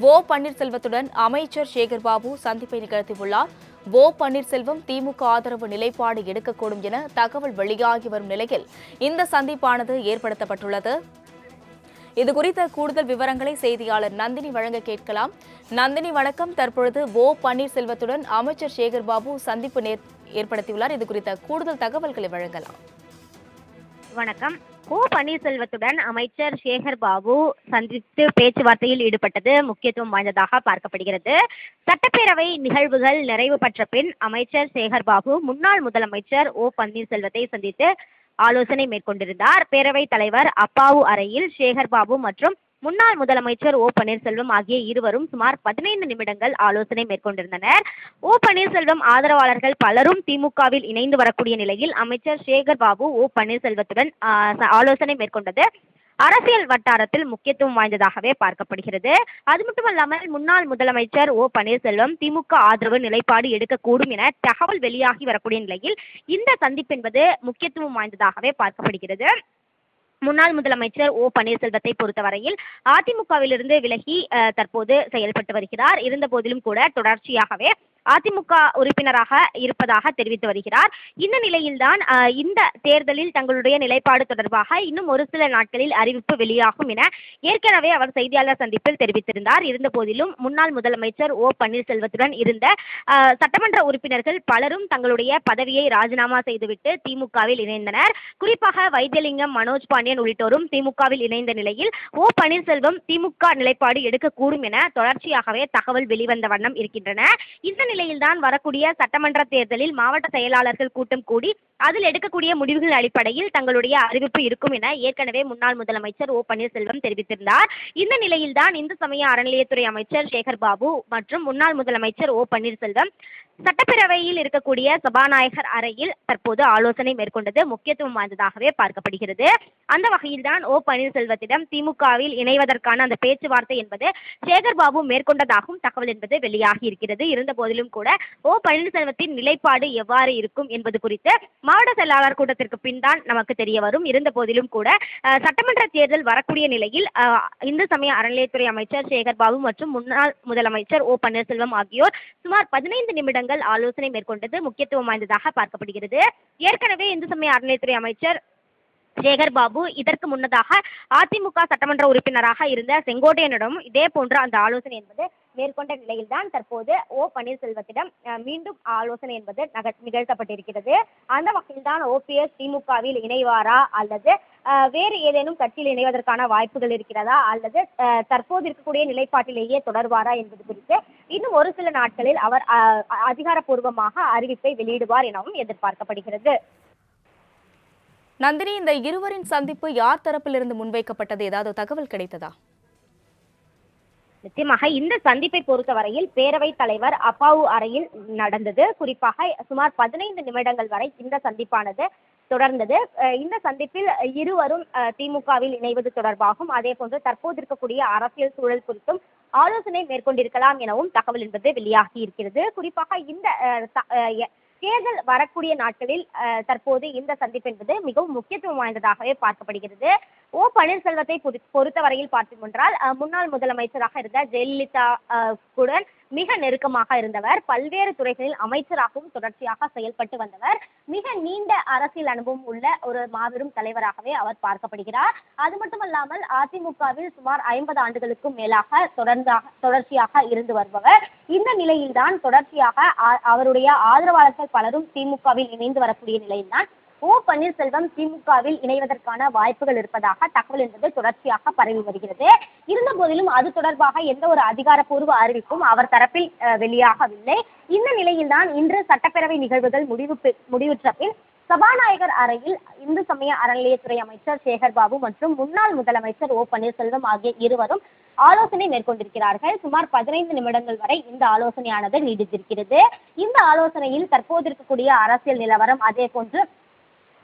ஓ பன்னீர்செல்வத்துடன் அமைச்சர் சேகர்பாபு சந்திப்பை நிகழ்த்தியுள்ளார். ஓ பன்னீர்செல்வம் திமுக ஆதரவு நிலைப்பாடு எடுக்கக்கூடும் என தகவல் வெளியாகி வரும் நிலையில் இந்த சந்திப்பானது ஏற்படுத்தப்பட்டுள்ளது. இது குறித்த கூடுதல் விவரங்களை செய்தியாளர் நந்தினி வழங்க கேட்கலாம். நந்தினி வணக்கம். தற்பொழுது ஓ பன்னீர்செல்வத்துடன் அமைச்சர் சேகர்பாபு சந்திப்பு நேர்- ஏற்படுத்தியுள்ளார். இது குறித்த கூடுதல் தகவல்களை வழங்கலாம். வணக்கம். ஓ பன்னீர்செல்வத்துடன் அமைச்சர் சேகர் பாபு சந்தித்து பேச்சுவார்த்தையில் ஈடுபட்டது முக்கியத்துவம் வாய்ந்ததாக பார்க்கப்படுகிறது. சட்டப்பேரவை நிகழ்வுகள் நிறைவு பெற்ற பின் அமைச்சர் சேகர் பாபு முன்னாள் முதலமைச்சர் ஓ பன்னீர்செல்வத்தை சந்தித்து ஆலோசனை மேற்கொண்டிருந்தார். பேரவைத் தலைவர் அப்பாவு அறையில் சேகர் பாபு மற்றும் முன்னாள் முதலமைச்சர் ஓ பன்னீர்செல்வம் ஆகிய இருவரும் சுமார் பதினைந்து நிமிடங்கள் ஆலோசனை மேற்கொண்டிருந்தனர். ஓ பன்னீர்செல்வம் ஆதரவாளர்கள் பலரும் திமுகவில் இணைந்து வரக்கூடிய நிலையில் அமைச்சர் சேகர் பாபு ஓ பன்னீர்செல்வத்துடன் ஆலோசனை மேற்கொண்டது. அரசியல் வட்டாரத்தில் முக்கியத்துவம் வாய்ந்ததாகவே பார்க்கப்படுகிறது. அது மட்டுமல்லாமல் முன்னாள் முதலமைச்சர் ஓ பன்னீர்செல்வம் திமுக ஆதரவு நிலைப்பாடு எடுக்கக்கூடும் என தகவல் வெளியாகி வரக்கூடிய நிலையில் இந்த சந்திப்பு என்பது முக்கியத்துவம் வாய்ந்ததாகவே பார்க்கப்படுகிறது. முன்னாள் முதலமைச்சர் ஓ பன்னீர்செல்வத்தை பொறுத்தவரையில் அதிமுகவிலிருந்து விலகி தற்போது செயல்பட்டு வருகிறார். இருந்த போதிலும் கூட தொடர்ச்சியாகவே அதிமுக உறுப்பினராக இருப்பதாக தெரிவித்து வருகிறார். இந்த நிலையில்தான் இந்த தேர்தலில் தங்களுடைய நிலைப்பாடு தொடர்பாக இன்னும் ஒரு சில நாட்களில் அறிவிப்பு வெளியாகும் என ஏற்கனவே அவர் செய்தியாளர் சந்திப்பில் தெரிவித்திருந்தார். இருந்த போதிலும் முன்னாள் முதலமைச்சர் ஓ. பன்னீர்செல்வத்துடன் இருந்த சட்டமன்ற உறுப்பினர்கள் பலரும் தங்களுடைய பதவியை ராஜினாமா செய்துவிட்டு திமுகவில் இணைந்தனர். குறிப்பாக வைத்தியலிங்கம் மனோஜ் பாண்டியன் உள்ளிட்டோரும் திமுகவில் இணைந்த நிலையில் ஓ. பன்னீர்செல்வம் திமுக நிலைப்பாடு எடுக்கக்கூடும் என தொடர்ச்சியாகவே தகவல் வெளிவந்த வண்ணம் இருக்கின்றன. இந்த நிலையில்தான் வரக்கூடிய சட்டமன்ற தேர்தலில் மாவட்ட செயலாளர்கள் கூட்டம் கூடி அதில் எடுக்கக்கூடிய முடிவுகள் அடிப்படையில் தங்களுடைய அறிவிப்பு இருக்கும் என ஏற்கனவே முன்னாள் முதலமைச்சர் ஓ பன்னீர்செல்வம் தெரிவித்திருந்தார். இந்த நிலையில்தான் இந்து சமய அறநிலையத்துறை அமைச்சர் சேகர் பாபு மற்றும் முன்னாள் முதலமைச்சர் ஓ பன்னீர்செல்வம் சட்டப்பேரவையில் இருக்கக்கூடிய சபாநாயகர் அறையில் தற்போது ஆலோசனை மேற்கொண்டது முக்கியத்துவம் வாய்ந்ததாகவே பார்க்கப்படுகிறது. அந்த வகையில்தான் ஓ பன்னீர்செல்வத்திடம் திமுகவில் இணைவதற்கான அந்த பேச்சுவார்த்தை என்பது சேகர் பாபு மேற்கொண்டதாகவும் தகவல் என்பது வெளியாகி இருக்கிறது. இருந்த போதிலும் கூட ஓ பன்னீர்செல்வத்தின் நிலைப்பாடு எவ்வாறு இருக்கும் என்பது குறித்து மாவட்ட செயலாளர் கூட்டத்திற்கு பின் தான் நமக்கு தெரிய வரும். இருந்த போதிலும் கூட சட்டமன்ற தேர்தல் வரக்கூடிய நிலையில் இந்து சமய அறநிலையத்துறை அமைச்சர் சேகர் பாபு மற்றும் முன்னாள் முதலமைச்சர் ஓ பன்னீர்செல்வம் ஆகியோர் சுமார் பதினைந்து நிமிடங்கள் ஆலோசனை மேற்கொண்டது முக்கியத்துவம் வாய்ந்ததாக பார்க்கப்படுகிறது. ஏற்கனவே இந்து சமய அறநிலையத்துறை அமைச்சர் சேகர் பாபு. இதற்கு முன்னதாக அதிமுக சட்டமன்ற உறுப்பினராக இருந்த செங்கோட்டையனிடம் இதே போன்ற அந்த ஆலோசனை என்பது மேற்கொண்ட நிலையில்தான் தற்போது ஓ பன்னீர்செல்வத்திடம் மீண்டும் ஆலோசனை என்பது நக நிகழ்த்தப்பட்டிருக்கிறது. அந்த வகையில்தான் ஓபிஎஸ் திமுகவில் இணைவாரா அல்லது வேறு ஏதேனும் கட்சியில் இணைவதற்கான வாய்ப்புகள் இருக்கிறதா அல்லது தற்போது இருக்கக்கூடிய நிலைப்பாட்டிலேயே தொடர்வாரா என்பது குறித்து இன்னும் ஒரு சில நாட்களில் அவர் அதிகாரப்பூர்வமாக அறிவிப்பை வெளியிடுவார் எனவும் எதிர்பார்க்கப்படுகிறது. நந்தினி இந்த இருவரின் சந்திப்பு யார் தரப்பிலிருந்து முன்வைக்கப்பட்டது? ஏதாவது தகவல் கிடைத்ததா? நிச்சயமாக இந்த சந்திப்பை பொறுத்தவரையில் பேரவைத் தலைவர் அப்பாவு அறையில் நடந்தது. குறிப்பாக சுமார் பதினைந்து நிமிடங்கள் வரை இந்த சந்திப்பானது தொடர்ந்தது. இந்த சந்திப்பில் இருவரும் அஹ், திமுகவில் இணைவது தொடர்பாகவும் அதே போன்று தற்போது இருக்கக்கூடிய அரசியல் சூழல் குறித்தும் ஆலோசனை மேற்கொண்டிருக்கலாம் எனவும் தகவல் என்பது வெளியாகி இருக்கிறது. குறிப்பாக இந்த அஹ், அஹ், தேர்தல் வரக்கூடிய நாட்களில் அஹ், தற்போது இந்த சந்திப்பு என்பது மிகவும் முக்கியத்துவம் வாய்ந்ததாகவே பார்க்கப்படுகிறது. ஓ பன்னீர்செல்வத்தை பொறுத்தவரையில் பார்த்தோம் என்றால் அஹ், முன்னாள் முதலமைச்சராக இருந்த ஜெயலலிதா அஹ், கூட மிக நெருக்கமாக இருந்தவர். பல்வேறு துறைகளில் அமைச்சராகவும் தொடர்ச்சியாக செயல்பட்டு வந்தவர். மிக நீண்ட அரசியல் அனுபவம் உள்ள ஒரு மாபெரும் தலைவராகவே அவர் பார்க்கப்படுகிறார். அது மட்டுமல்லாமல் அதிமுகவில் சுமார் ஐம்பது ஆண்டுகளுக்கும் மேலாக தொடர்ந்தாக தொடர்ச்சியாக இருந்து வருபவர். இந்த நிலையில்தான் தொடர்ச்சியாக அவருடைய ஆதரவாளர்கள் பலரும் திமுகவில் இணைந்து வரக்கூடிய நிலையில்தான் ஓ பன்னீர்செல்வம் திமுகவில் இணைவதற்கான வாய்ப்புகள் இருப்பதாக தகவல் என்பது தொடர்ச்சியாக பரவி வருகிறது. இருந்த போதிலும் அது தொடர்பாக எந்த ஒரு அதிகாரப்பூர்வ அறிவிப்பும் அவர் தரப்பில் வெளியாகவில்லை. இந்த நிலையில்தான் இன்று சட்டப்பேரவை நிகழ்வுகள் முடிவு பெ- முடிவுற்ற பின் சபாநாயகர் அறையில் இந்து சமய அறநிலையத்துறை அமைச்சர் சேகர் பாபு மற்றும் முன்னாள் முதலமைச்சர் ஓ பன்னீர்செல்வம் ஆகிய இருவரும் ஆலோசனை மேற்கொண்டிருக்கிறார்கள். சுமார் பதினைந்து நிமிடங்கள் வரை இந்த ஆலோசனையானது நீடித்திருக்கிறது. இந்த ஆலோசனையில் தற்போது இருக்கக்கூடிய அரசியல் நிலவரம் அதே போன்று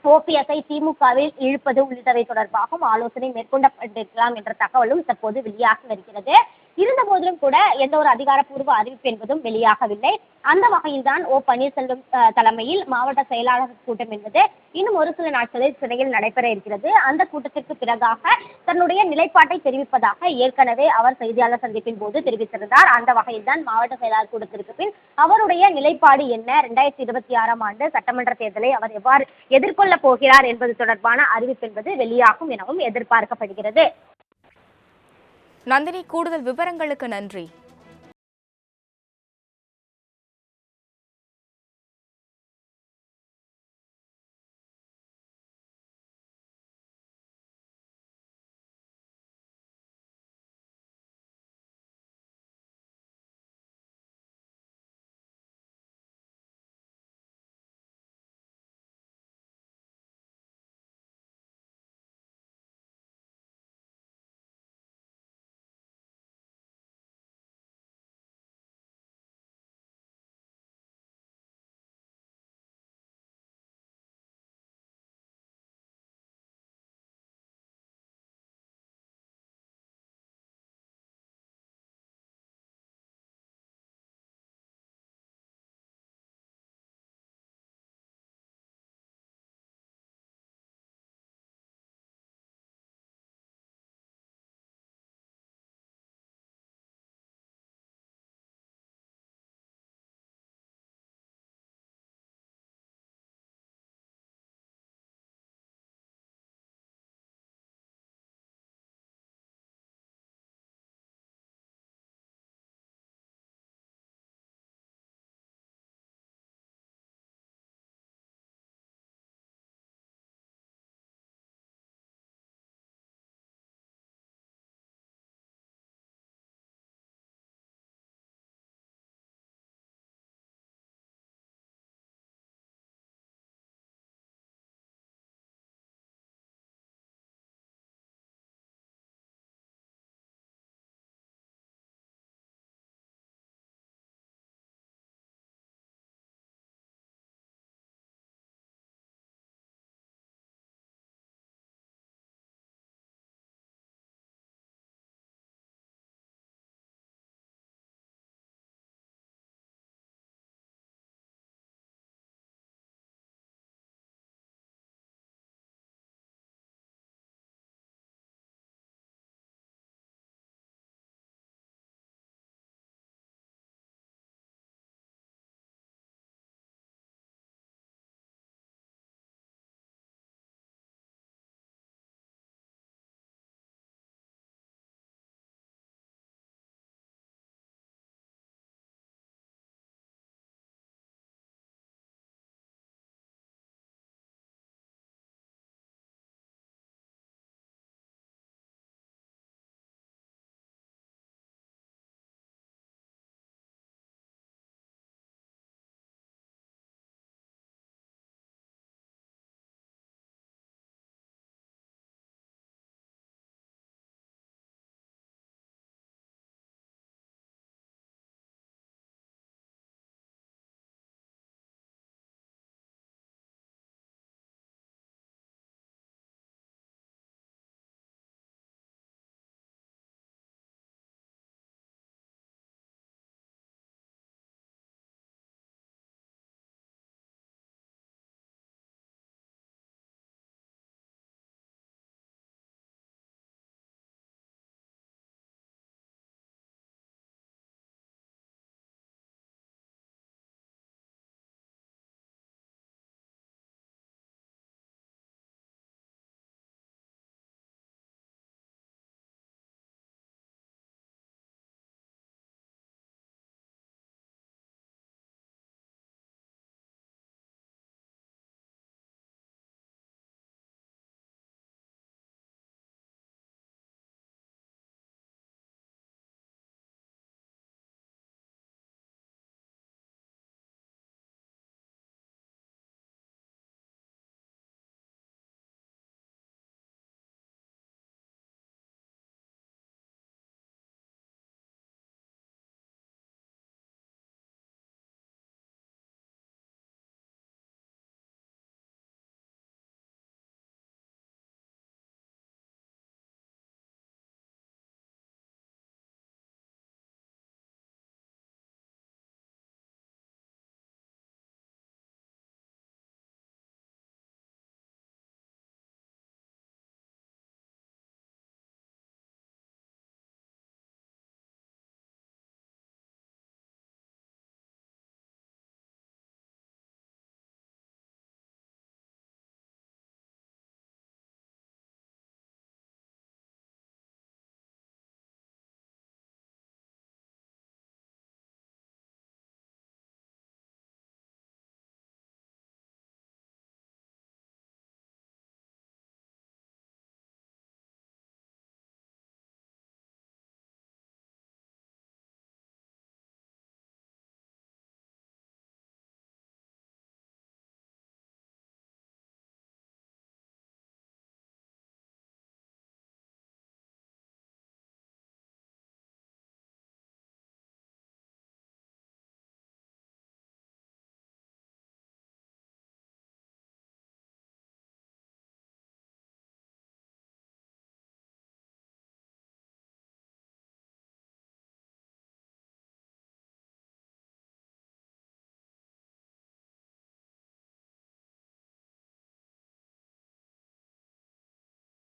ஓபிஎஸ்ஐ திமுகவில் இழுப்பது உள்ளிட்டவை தொடர்பாகவும் ஆலோசனை மேற்கொள்ளப்பட்டிருக்கலாம் என்ற தகவலும் தற்போது வெளியாகி வருகிறது. இருந்த போதிலும் கூட எந்த ஒரு அதிகாரப்பூர்வ அறிவிப்பு என்பதும் வெளியாகவில்லை. அந்த வகையில்தான் ஓ பன்னீர்செல்வம் தலைமையில் மாவட்ட செயலாளர் கூட்டம் என்பது இன்னும் ஒரு சில நாட்களில் சிறையில் நடைபெற இருக்கிறது. அந்த கூட்டத்திற்கு பிறகாக தன்னுடைய நிலைப்பாட்டை தெரிவிப்பதாக ஏற்கனவே அவர் செய்தியாளர் சந்திப்பின் போது தெரிவித்திருந்தார். அந்த வகையில்தான் மாவட்ட செயலாளர் கூட்டத்திற்கு பின் அவருடைய நிலைப்பாடு என்ன? இரண்டாயிரத்தி இருபத்தி ஆறாம் ஆண்டு சட்டமன்ற தேர்தலை அவர் எவ்வாறு எதிர்கொள்ளப் போகிறார் என்பது தொடர்பான அறிவிப்பு என்பது வெளியாகும் எனவும் எதிர்பார்க்கப்படுகிறது. நந்தினி கூடுதல் விவரங்களுக்கு நன்றி.